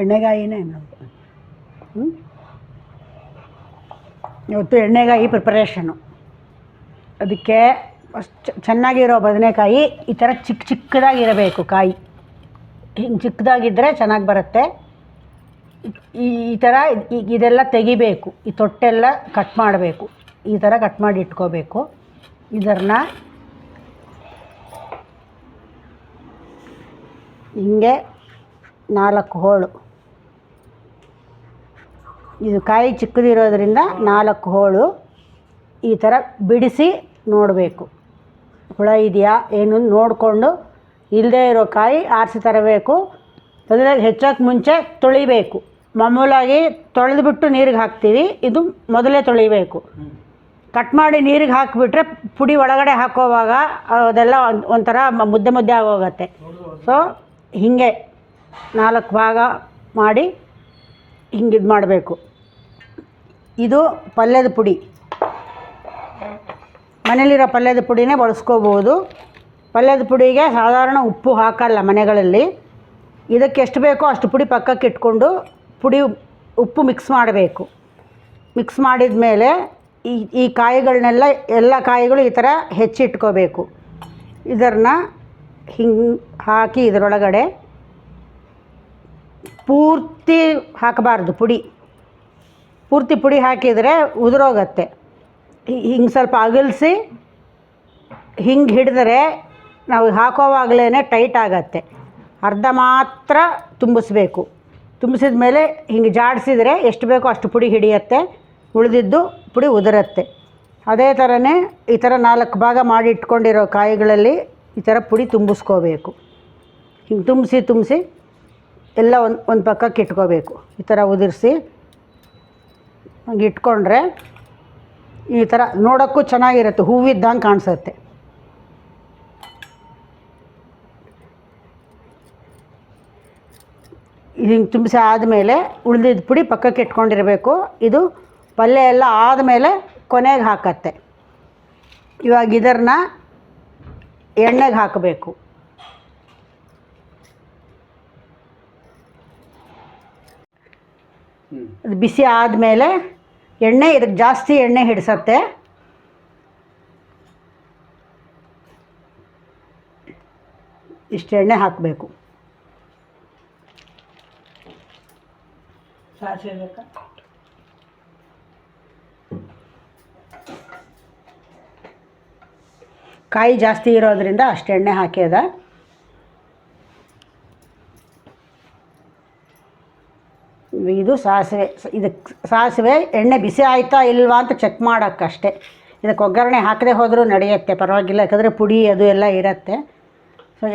ಎಣ್ಣೆಗಾಯಿನೇ ಇವತ್ತು ಎಣ್ಣೆಗಾಯಿ ಪ್ರಿಪರೇಷನು ಅದಕ್ಕೆ ಅಷ್ಟು ಚೆನ್ನಾಗಿರೋ ಬದನೆಕಾಯಿ, ಈ ಥರ ಚಿಕ್ಕ ಚಿಕ್ಕದಾಗಿರಬೇಕು ಕಾಯಿ. ಹಿಂಗೆ ಚಿಕ್ಕದಾಗಿದ್ದರೆ ಚೆನ್ನಾಗಿ ಬರುತ್ತೆ. ಈ ಈ ಥರ ಇದೆಲ್ಲ ತೆಗಿಬೇಕು. ಈ ತೊಟ್ಟೆಲ್ಲ ಕಟ್ ಮಾಡಬೇಕು. ಈ ಥರ ಕಟ್ ಮಾಡಿ ಇಟ್ಕೋಬೇಕು. ಇದನ್ನ ಹಿಂಗೆ ನಾಲ್ಕು ಹೋಳು. ಇದು ಕಾಯಿ ಚಿಕ್ಕದಿರೋದ್ರಿಂದ ನಾಲ್ಕು ಹೋಳು. ಈ ಥರ ಬಿಡಿಸಿ ನೋಡಬೇಕು. ಹುಳ ಇದೆಯಾ, ಏನು ನೋಡಿಕೊಂಡು ಇಲ್ಲದೇ ಇರೋ ಕಾಯಿ ಆರಿಸಿ ತರಬೇಕು. ಅದ್ರಾಗ ಹೆಚ್ಚೋಕ್ಕೆ ಮುಂಚೆ ತೊಳಿಬೇಕು. ಮಾಮೂಲಾಗಿ ತೊಳೆದುಬಿಟ್ಟು ನೀರಿಗೆ ಹಾಕ್ತೀವಿ. ಇದು ಮೊದಲೇ ತೊಳಿಬೇಕು. ಕಟ್ ಮಾಡಿ ನೀರಿಗೆ ಹಾಕಿಬಿಟ್ರೆ ಪುಡಿ ಒಳಗಡೆ ಹಾಕೋವಾಗ ಅದೆಲ್ಲ ಒಂಥರ ಮುದ್ದೆ ಮುದ್ದೆ ಆಗೋಗತ್ತೆ. ಸೊ ಹೀಗೆ. ನಾಲ್ಕು ಭಾಗ ಮಾಡಿ ಹಿಂಗೆ ಇದು ಮಾಡಬೇಕು. ಇದು ಪಲ್ಯದ ಪುಡಿ. ಮನೇಲಿರೋ ಪಲ್ಯದ ಪುಡಿನೇ ಬಳಸ್ಕೋಬೋದು. ಪಲ್ಯದ ಪುಡಿಗೆ ಸಾಧಾರಣ ಉಪ್ಪು ಹಾಕಲ್ಲ ಮನೆಗಳಲ್ಲಿ. ಇದಕ್ಕೆ ಎಷ್ಟು ಬೇಕೋ ಅಷ್ಟು ಪುಡಿ ಪಕ್ಕಕ್ಕೆ ಇಟ್ಕೊಂಡು ಪುಡಿ ಉಪ್ಪು ಮಿಕ್ಸ್ ಮಾಡಬೇಕು. ಮಿಕ್ಸ್ ಮಾಡಿದ ಮೇಲೆ ಈ ಈ ಕಾಯಿಗಳನ್ನೆಲ್ಲ, ಎಲ್ಲ ಕಾಯಿಗಳು ಈ ಥರ ಹೆಚ್ಚಿಟ್ಕೋಬೇಕು. ಇದನ್ನು ಹಿಂಗೆ ಹಾಕಿ ಇದರೊಳಗಡೆ ಪೂರ್ತಿ ಹಾಕಬಾರ್ದು ಪುಡಿ. ಪೂರ್ತಿ ಪುಡಿ ಹಾಕಿದರೆ ಉದುರೋಗತ್ತೆ. ಹಿಂಗೆ ಸ್ವಲ್ಪ ಅಗಲಿಸಿ, ಹಿಂಗೆ ಹಿಡಿದರೆ ನಾವು ಹಾಕೋವಾಗಲೇ ಟೈಟ್ ಆಗತ್ತೆ. ಅರ್ಧ ಮಾತ್ರ ತುಂಬಿಸ್ಬೇಕು. ತುಂಬಿಸಿದ ಮೇಲೆ ಹಿಂಗೆ ಜಾಡಿಸಿದರೆ ಎಷ್ಟು ಬೇಕೋ ಅಷ್ಟು ಪುಡಿ ಹಿಡಿಯತ್ತೆ. ಉಳಿದಿದ್ದು ಪುಡಿ ಉದುರತ್ತೆ. ಅದೇ ಥರನೇ ಈ ಥರ ನಾಲ್ಕು ಭಾಗ ಮಾಡಿ ಇಟ್ಕೊಂಡಿರೋ ಕಾಯಿಗಳಲ್ಲಿ ಈ ಥರ ಪುಡಿ ತುಂಬಿಸ್ಕೋಬೇಕು. ಹಿಂಗೆ ತುಂಬಿಸಿ ತುಂಬಿಸಿ ಎಲ್ಲ ಒಂದು ಒಂದು ಪಕ್ಕಕ್ಕೆ ಇಟ್ಕೋಬೇಕು. ಈ ಥರ ಉದುರಿಸಿ ಹಂಗೆ ಇಟ್ಕೊಂಡ್ರೆ ಈ ಥರ ನೋಡೋಕ್ಕೂ ಚೆನ್ನಾಗಿರುತ್ತೆ, ಹೂವಿದ್ದಂಗೆ ಕಾಣಿಸುತ್ತೆ. ಹಿಂಗೆ ತುಂಬಿಸಿ ಆದಮೇಲೆ ಉಳಿದಿದ್ದ ಪುಡಿ ಪಕ್ಕಕ್ಕೆ ಇಟ್ಕೊಂಡಿರಬೇಕು. ಇದು ಪಲ್ಯ ಎಲ್ಲ ಆದಮೇಲೆ ಕೊನೆಗೆ ಹಾಕತ್ತೆ. ಇವಾಗ ಇದನ್ನ ಎಣ್ಣೆಗೆ ಹಾಕಬೇಕು. ಅದು ಬಿಸಿ ಆದಮೇಲೆ ಎಣ್ಣೆ ಇದಕ್ಕೆ ಜಾಸ್ತಿ ಎಣ್ಣೆ ಹಿಡಿಸತ್ತೆ. ಇಷ್ಟು ಎಣ್ಣೆ ಹಾಕಬೇಕು. ಸಾಸಿವೆ ಕಾಯಿ ಜಾಸ್ತಿ ಇರೋದ್ರಿಂದ ಅಷ್ಟು ಎಣ್ಣೆ ಹಾಕ್ಯದ ಇದು ಸಾಸಿವೆ. ಇದಕ್ಕೆ ಸಾಸಿವೆ ಎಣ್ಣೆ ಬಿಸಿ ಆಯಿತಾ ಇಲ್ವಾ ಅಂತ ಚೆಕ್ ಮಾಡೋಕ್ಕಷ್ಟೇ. ಇದಕ್ಕೆ ಒಗ್ಗರಣೆ ಹಾಕದೆ ಹೋದರೂ ನಡೆಯುತ್ತೆ, ಪರವಾಗಿಲ್ಲ. ಯಾಕಂದರೆ ಪುಡಿ ಅದು ಎಲ್ಲ ಇರುತ್ತೆ. ಸೊ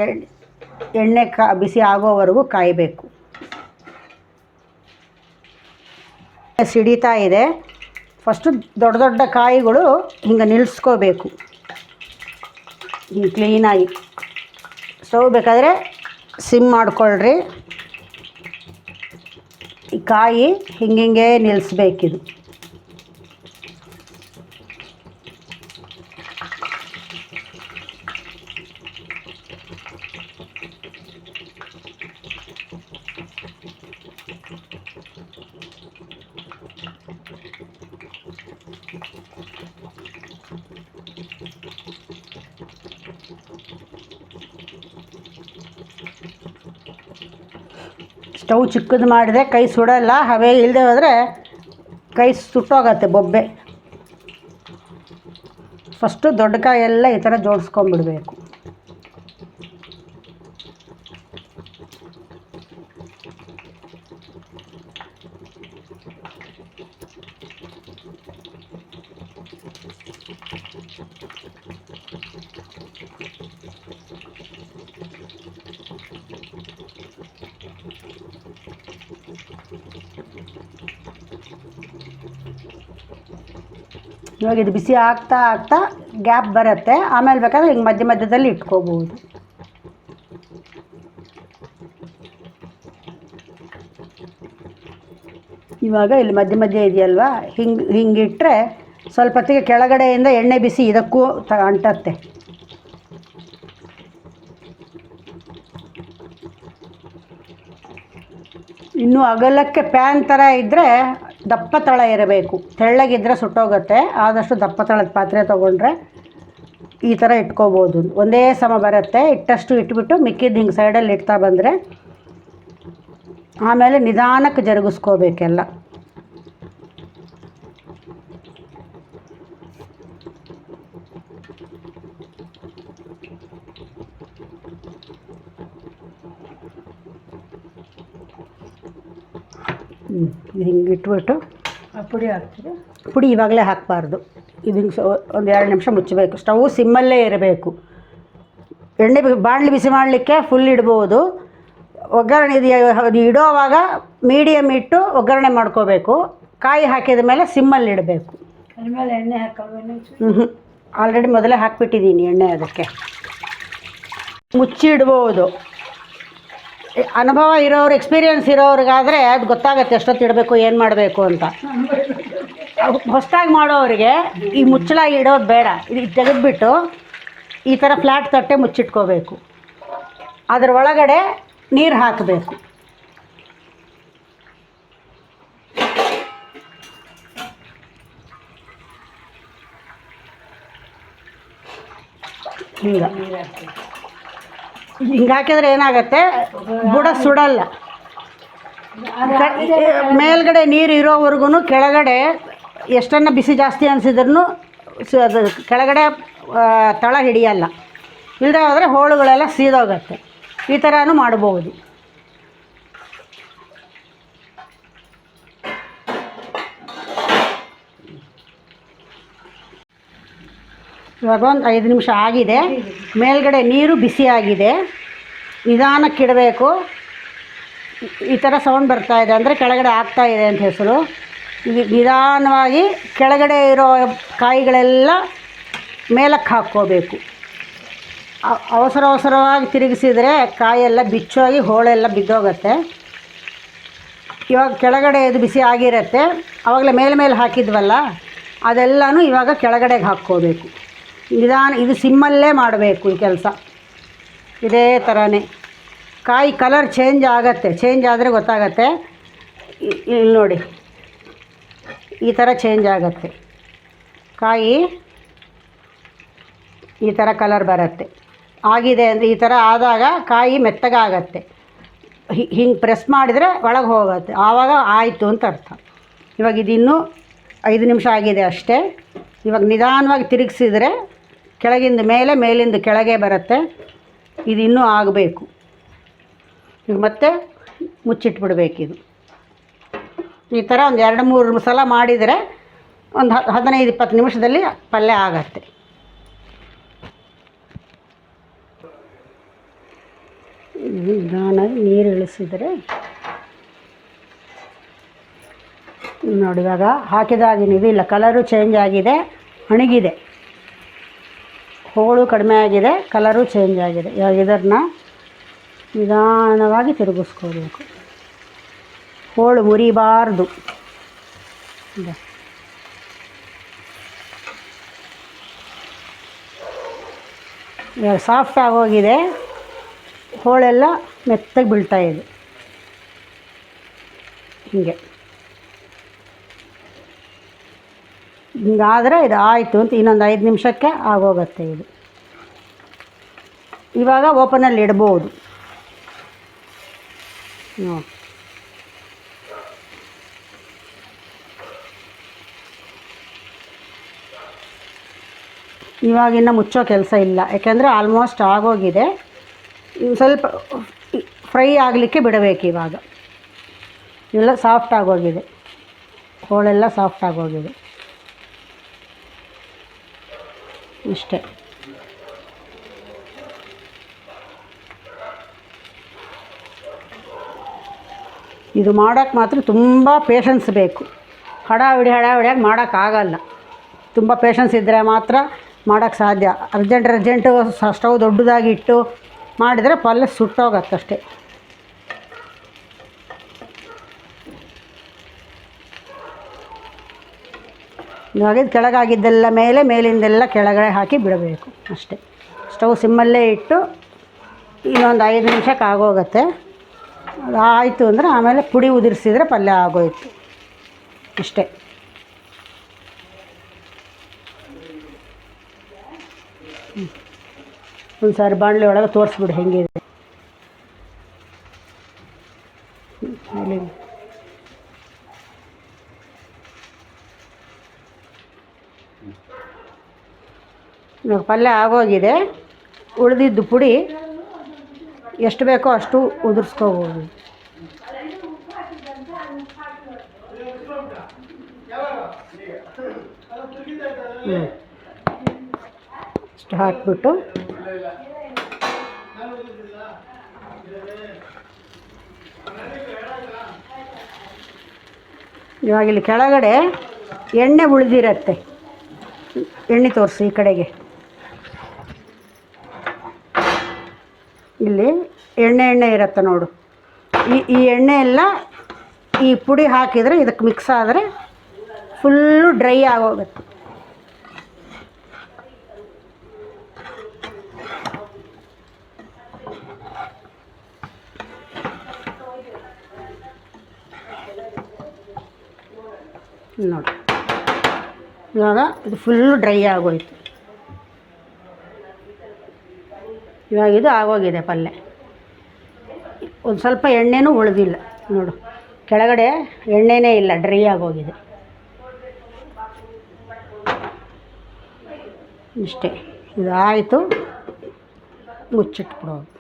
ಎಣ್ಣೆ ಕಾ, ಬಿಸಿ ಆಗೋವರೆಗೂ ಕಾಯಬೇಕು. ಸಿಡಿತಾ ಇದೆ. ಫಸ್ಟು ದೊಡ್ಡ ದೊಡ್ಡ ಕಾಯಿಗಳು ಹಿಂಗೆ ನಿಲ್ಲಿಸ್ಕೋಬೇಕು ಹಿಂಗೆ ಕ್ಲೀನಾಗಿ ಸ್ಟವ್ ಬೇಕಾದರೆ ಸಿಮ್ ಮಾಡ್ಕೊಳ್ರಿ. ಈ ಕಾಯಿ ಹಿಂಗಿಂಗೆ ನಿಲ್ಲಿಸ್ಬೇಕಿದು ಸ್ಟವ್ ಚಿಕ್ಕದು ಮಾಡಿದ್ರೆ ಕೈ ಸುಡಲ್ಲ, ಹವೆ ಇಲ್ಲದೆ ಹೋದರೆ ಕೈ ಸುಟ್ಟೋಗತ್ತೆ ಬೊಬ್ಬೆ. ಫಸ್ಟು ದೊಡ್ಡ ಕಾಯೆಲ್ಲ ಈ ಥರ ಜೋಡಿಸ್ಕೊಂಬಿಡ್ಬೇಕು. ಇವಾಗ ಇದು ಬಿಸಿ ಆಗ್ತಾ ಆಗ್ತಾ ಗ್ಯಾಪ್ ಬರುತ್ತೆ. ಆಮೇಲೆ ಬೇಕಾದ್ರೆ ಹಿಂಗೆ ಮಧ್ಯ ಮಧ್ಯದಲ್ಲಿ ಇಟ್ಕೋಬೋದು. ಇವಾಗ ಇಲ್ಲಿ ಮಧ್ಯ ಮಧ್ಯ ಇದೆಯಲ್ವಾ? ಹಿಂಗೆ ಹಿಂಗಿಟ್ಟರೆ ಸ್ವಲ್ಪ ಹೊತ್ತಿಗೆ ಕೆಳಗಡೆಯಿಂದ ಎಣ್ಣೆ ಬಿಸಿ ಇದಕ್ಕೂ ತ, ಅಂಟತ್ತೆ. ಇನ್ನು ಅಗಲಕ್ಕೆ ಪ್ಯಾನ್ ಥರ ಇದ್ದರೆ ದಪ್ಪ ತಳ ಇರಬೇಕು. ತೆಳ್ಳಗಿದ್ರೆ ಸುಟ್ಟೋಗುತ್ತೆ. ಆದಷ್ಟು ದಪ್ಪ ತಳದ ಪಾತ್ರೆ ತೊಗೊಂಡ್ರೆ ಈ ಥರ ಇಟ್ಕೋಬೋದು. ಒಂದೇ ಸಮ ಬರುತ್ತೆ. ಇಟ್ಟಷ್ಟು ಇಟ್ಬಿಟ್ಟು ಮಿಕ್ಕಿದ್ದು ಹಿಂಗೆ ಸೈಡಲ್ಲಿ ಇಡ್ತಾ ಬಂದರೆ ಆಮೇಲೆ ನಿಧಾನಕ್ಕೆ ಜರುಗಿಸ್ಕೋಬೇಕೆಲ್ಲ. ಹ್ಞೂ ಹಿಂಗೆ ಇಟ್ಬಿಟ್ಟು ಪುಡಿ ಹಾಕ್ತೀರಿ? ಪುಡಿ ಇವಾಗಲೇ ಹಾಕಬಾರ್ದು. ಇದು ಹಿಂಗೆ ಒಂದು ಎರಡು ನಿಮಿಷ ಮುಚ್ಚಬೇಕು. ಸ್ಟವ್ ಸಿಮ್ಮಲ್ಲೇ ಇರಬೇಕು. ಎಣ್ಣೆ ಬಾಣಲಿ ಬಿಸಿ ಮಾಡಲಿಕ್ಕೆ ಫುಲ್ ಇಡ್ಬೋದು. ಒಗ್ಗರಣೆ ಇದು ಅದು ಇಡೋವಾಗ ಮೀಡಿಯಮ್ ಇಟ್ಟು ಒಗ್ಗರಣೆ ಮಾಡ್ಕೋಬೇಕು. ಕಾಯಿ ಹಾಕಿದ ಮೇಲೆ ಸಿಮ್ಮಲ್ಲಿ ಇಡಬೇಕು. ಎಣ್ಣೆ ಹ್ಞೂ ಆಲ್ರೆಡಿ ಮೊದಲೇ ಹಾಕ್ಬಿಟ್ಟಿದ್ದೀನಿ ಎಣ್ಣೆ ಅದಕ್ಕೆ. ಮುಚ್ಚಿಡ್ಬೋದು. ಎ- ಅನುಭವ ಇರೋರು ಎಕ್ಸ್ಪೀರಿಯನ್ಸ್ ಇರೋರಿಗಾದರೆ ಅದು ಗೊತ್ತಾಗತ್ತೆ ಎಷ್ಟೊತ್ತು ಇಡಬೇಕು, ಏನು ಮಾಡಬೇಕು ಅಂತ. ಹೊಸದಾಗಿ ಮಾಡೋರಿಗೆ ಈ ಮುಚ್ಚಳ ಇಡೋದು ಬೇಡ. ಇದು ತೆಗೆದುಬಿಟ್ಟು ಈ ಥರ ಫ್ಲ್ಯಾಟ್ ತಟ್ಟೆ ಮುಚ್ಚಿಟ್ಕೋಬೇಕು. ಅದರ ಒಳಗಡೆ ನೀರು ಹಾಕಬೇಕು. ಹಿಂಗೆ. ಹಿಂಗೆ ಹಾಕಿದ್ರೆ ಏನಾಗತ್ತೆ? ಬುಡ ಸುಡಲ್ಲ. ಮೇಲ್ಗಡೆ ನೀರು ಇರೋವರೆಗೂ ಕೆಳಗಡೆ ಎಷ್ಟನ್ನ ಬಿಸಿ ಜಾಸ್ತಿ ಅನಿಸಿದ್ರು ಅದು ಕೆಳಗಡೆ ತಳ ಹಿಡಿಯಲ್ಲ. ಇಲ್ಲದೆ ಹೋದರೆ ಹೋಳುಗಳೆಲ್ಲ ಸೀದೋಗತ್ತೆ. ಈ ಥರನೂ ಮಾಡ್ಬೋದು. ಇವಾಗ ಒಂದು ಐದು ನಿಮಿಷ ಆಗಿದೆ. ಮೇಲ್ಗಡೆ ನೀರು ಬಿಸಿಯಾಗಿದೆ. ನಿಧಾನಕ್ಕಿಡಬೇಕು ಈ ಥರ ಸೌಂಡ್ ಬರ್ತಾ ಇದೆ ಅಂದರೆ ಕೆಳಗಡೆ ಆಗ್ತಾ ಇದೆ ಅಂತ ಹೆಸರು. ನಿಧಾನವಾಗಿ ಕೆಳಗಡೆ ಇರೋ ಕಾಯಿಗಳೆಲ್ಲ ಮೇಲಕ್ಕೆ ಹಾಕ್ಕೋಬೇಕು. ಅವಸರ ಅವಸರವಾಗಿ ತಿರುಗಿಸಿದರೆ ಕಾಯೆಲ್ಲ ಬಿಚ್ಚೋಗಿ ಹೋಳೆಲ್ಲ ಬಿದ್ದೋಗತ್ತೆ. ಇವಾಗ ಕೆಳಗಡೆ ಇದು ಬಿಸಿ ಆಗಿರುತ್ತೆ. ಆವಾಗಲೇ ಮೇಲೆ ಮೇಲೆ ಹಾಕಿದ್ವಲ್ಲ, ಅದೆಲ್ಲನೂ ಇವಾಗ ಕೆಳಗಡೆಗೆ ಹಾಕ್ಕೋಬೇಕು. ನಿಧಾನ, ಇದು ಸಿಮ್ಮಲ್ಲೇ ಮಾಡಬೇಕು ಈ ಕೆಲಸ. ಇದೇ ಥರನೇ ಕಾಯಿ ಕಲರ್ ಚೇಂಜ್ ಆಗತ್ತೆ. ಚೇಂಜ್ ಆದರೆ ಗೊತ್ತಾಗತ್ತೆ. ಇಲ್ಲಿ ನೋಡಿ. ಈ ಥರ ಚೇಂಜ್ ಆಗತ್ತೆ. ಕಾಯಿ ಈ ಥರ ಕಲರ್ ಬರುತ್ತೆ. ಆಗಿದೆ ಅಂದರೆ ಈ ಥರ ಆದಾಗ ಕಾಯಿ ಮೆತ್ತಗಾಗತ್ತೆ. ಹಿಂಗೆ ಪ್ರೆಸ್ ಮಾಡಿದರೆ ಒಳಗೆ ಹೋಗುತ್ತೆ. ಆವಾಗ ಆಯಿತು ಅಂತ ಅರ್ಥ. ಇವಾಗ ಇದಿನ್ನೂ ಐದು ನಿಮಿಷ ಆಗಿದೆ ಅಷ್ಟೇ. ಇವಾಗ ನಿಧಾನವಾಗಿ ತಿರುಗಿಸಿದರೆ ಕೆಳಗಿಂದ ಮೇಲೆ, ಮೇಲಿಂದ ಕೆಳಗೆ ಬರುತ್ತೆ. ಇದು ಇನ್ನೂ ಆಗಬೇಕು. ಈಗ ಮತ್ತೆ ಮುಚ್ಚಿಟ್ಬಿಡ್ಬೇಕಿದು ಈ ಥರ ಒಂದು ಎರಡು ಮೂರು ಸಲ ಮಾಡಿದರೆ ಒಂದು ಹದಿನೈದು, ಇಪ್ಪತ್ತು ನಿಮಿಷದಲ್ಲಿ ಪಲ್ಯ ಆಗತ್ತೆ. ನಿಧಾನಾಗಿ ನೀರು ಇಳಿಸಿದರೆ ನೋಡಿದಾಗ ಇವಾಗ ಹಾಕಿದಾಗಿನಿದು ಇಲ್ಲ ಕಲರು ಚೇಂಜ್ ಆಗಿದೆ ಒಣಗಿದೆ ಹೋಳು ಕಡಿಮೆ ಆಗಿದೆ ಕಲರು ಚೇಂಜ್ ಆಗಿದೆ. ಇವಾಗ ಇದನ್ನ ನಿಧಾನವಾಗಿ ತಿರುಗಿಸ್ಕೋಬೇಕು. ಹೋಳು ಮುರಿಬಾರ್ದು. ಇವಾಗ ಸಾಫ್ಟ್ ಆಗೋಗಿದೆ ಹೋಳೆಲ್ಲ ಮೆತ್ತಗೆ ಬೀಳ್ತಾಯಿದೆ ಹೀಗೆ. ಹಿಂಗಾದರೆ ಇದು ಆಯಿತು ಅಂತ ಇನ್ನೊಂದು ಐದು ನಿಮಿಷಕ್ಕೆ ಆಗೋಗುತ್ತೆ ಇದು. ಇವಾಗ ಓಪನಲ್ಲಿ ಇಡ್ಬೋದು. ನೋಡಿ. ಇವಾಗಿನ್ನು ಮುಚ್ಚೋ ಕೆಲಸ ಇಲ್ಲ. ಯಾಕೆಂದರೆ ಆಲ್ಮೋಸ್ಟ್ ಆಗೋಗಿದೆ. ಸ್ವಲ್ಪ ಫ್ರೈ ಆಗಲಿಕ್ಕೆ ಬಿಡಬೇಕು ಇವಾಗ. ಎಲ್ಲ ಸಾಫ್ಟ್ ಆಗೋಗಿದೆ. ಹೋಳೆಲ್ಲ ಸಾಫ್ಟ್ ಆಗೋಗಿದೆ. ಇಷ್ಟೇ. ಇದು ಮಾಡೋಕ್ಕೆ ಮಾತ್ರ ತುಂಬ ಪೇಷನ್ಸ್ ಬೇಕು. ಹಡಾವಿಡಿ ಹಡಾವಿಡಿಯಾಗಿ ಮಾಡೋಕ್ಕಾಗಲ್ಲ ತುಂಬ ಪೇಷನ್ಸ್ ಇದ್ದರೆ ಮಾತ್ರ ಮಾಡೋಕ್ಕೆ ಸಾಧ್ಯ. ಅರ್ಜೆಂಟ್ ಅರ್ಜೆಂಟು ಸ್ಟವ್ ದೊಡ್ಡದಾಗಿ ಇಟ್ಟು ಮಾಡಿದರೆ ಪಲ್ಯ ಸುಟ್ಟೋಗತ್ತಷ್ಟೇ ಇವಾಗ ಕೆಳಗಾಗಿದ್ದೆಲ್ಲ ಮೇಲೆ, ಮೇಲಿಂದೆಲ್ಲ ಕೆಳಗಡೆ ಹಾಕಿ ಬಿಡಬೇಕು. ಅಷ್ಟೇ. ಸ್ಟವ್ ಸಿಮ್ಮಲ್ಲೇ ಇಟ್ಟು ಇನ್ನೊಂದು ಐದು ನಿಮಿಷಕ್ಕೆ ಆಗೋಗುತ್ತೆ. ಅದು ಆಯಿತು ಅಂದರೆ ಆಮೇಲೆ ಪುಡಿ ಉದುರಿಸಿದ್ರೆ ಪಲ್ಯ ಆಗೋಯಿತು. ಇಷ್ಟೇ ಒಂದು ಸಾರಿ ಬಾಣಲೆ ಒಳಗೆ ತೋರಿಸ್ಬಿಡು, ಹೆಂಗಿದೆ. ಇವಾಗ ಪಲ್ಯ ಆಗೋಗಿದೆ. ಉಳಿದಿದ್ದು ಪುಡಿ ಎಷ್ಟು ಬೇಕೋ ಅಷ್ಟು ಉದುರಿಸ್ಕೋಬೋದು. ಹ್ಞೂ ಇಷ್ಟು ಹಾಕ್ಬಿಟ್ಟು. ಇವಾಗ ಇಲ್ಲಿ ಕೆಳಗಡೆ ಎಣ್ಣೆ ಉಳಿದಿರತ್ತೆ. ಎಣ್ಣೆ ತೋರಿಸಿ ಈ ಕಡೆಗೆ. ಇಲ್ಲಿ ಎಣ್ಣೆ ಎಣ್ಣೆ ಇರುತ್ತೆ ನೋಡು. ಈ ಈ ಎಣ್ಣೆ ಎಲ್ಲ ಈ ಪುಡಿ ಹಾಕಿದರೆ ಇದಕ್ಕೆ ಮಿಕ್ಸ್ ಆದರೆ ಫುಲ್ಲು ಡ್ರೈ ಆಗೋಗುತ್ತೆ. ನೋಡಿ. ಇವಾಗ ಇದು ಫುಲ್ಲು ಡ್ರೈ ಆಗೋಯ್ತು. ಇವಾಗ ಇದು ಆಗೋಗಿದೆ ಪಲ್ಯ ಒಂದು ಸ್ವಲ್ಪ ಎಣ್ಣೆನೂ ಉಳಿದಿಲ್ಲ, ನೋಡು. ಕೆಳಗಡೆ ಎಣ್ಣೆನೇ ಇಲ್ಲ ಡ್ರೈ ಆಗೋಗಿದೆ. ಇಷ್ಟೇ. ಇದು ಆಯಿತು, ಮುಚ್ಚಿಟ್ಬಿಡೋದು.